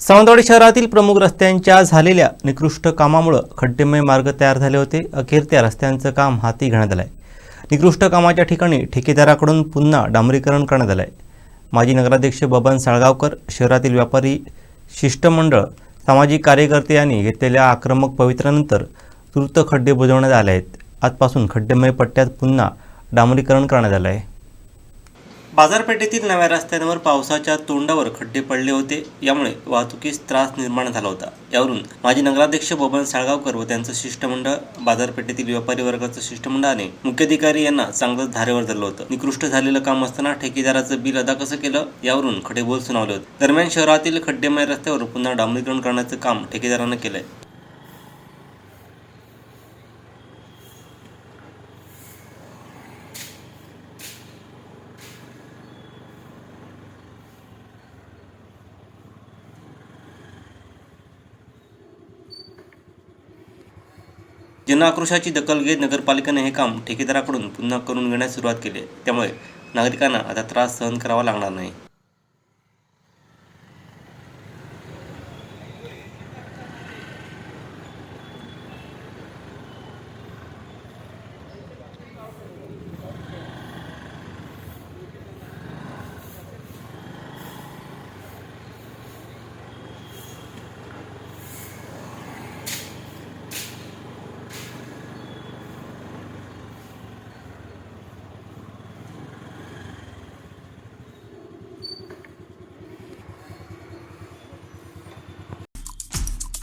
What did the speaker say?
सावंतवाडी शहरातील प्रमुख रस्त्यांच्या झालेल्या निकृष्ट कामामुळं खड्डेमय मार्ग तयार झाले होते. अखेर त्या रस्त्यांचं काम हाती घेण्यात आलं आहे निकृष्ट कामाच्या ठिकाणी ठेकेदाराकडून पुन्हा डांबरीकरण करण्यात आलं आहे माजी नगराध्यक्ष बबन साळगावकर शहरातील व्यापारी शिष्टमंडळ सामाजिक कार्यकर्ते यांनी घेतलेल्या आक्रमक पवित्र्यानंतर तृत खड्डे बुजवण्यात आले आहेत. आजपासून खड्डेमय पट्ट्यात पुन्हा डांबरीकरण करण्यात आलं आहे बाजारपेठेतील नव्या रस्त्यांवर पावसाच्या तोंडावर खड्डे पडले होते. यामुळे वाहतुकीस त्रास निर्माण झाला होता. यावरून माजी नगराध्यक्ष बबन साळगावकर व त्यांचं शिष्टमंडळ बाजारपेठेतील व्यापारी वर्गाचं शिष्टमंडळाने मुख्याधिकारी यांना चांगलंच धारेवर धरलं होतं. निकृष्ट झालेलं काम असताना ठेकेदाराचं बिल अदा कसं केलं? यावरून खडेबोल सुनावले होते. दरम्यान शहरातील खड्डेमय रस्त्यावर पुन्हा डांबरीकरण करण्याचं काम ठेकेदारानं केलंय. जनआक्रोशाची दखल घेत नगरपालिकेने हे काम ठेकेदाराकडून पुन्हा करून घेण्यास सुरुवात केली त्यामुळे नागरिकांना आता त्रास सहन करावा लागणार नाही.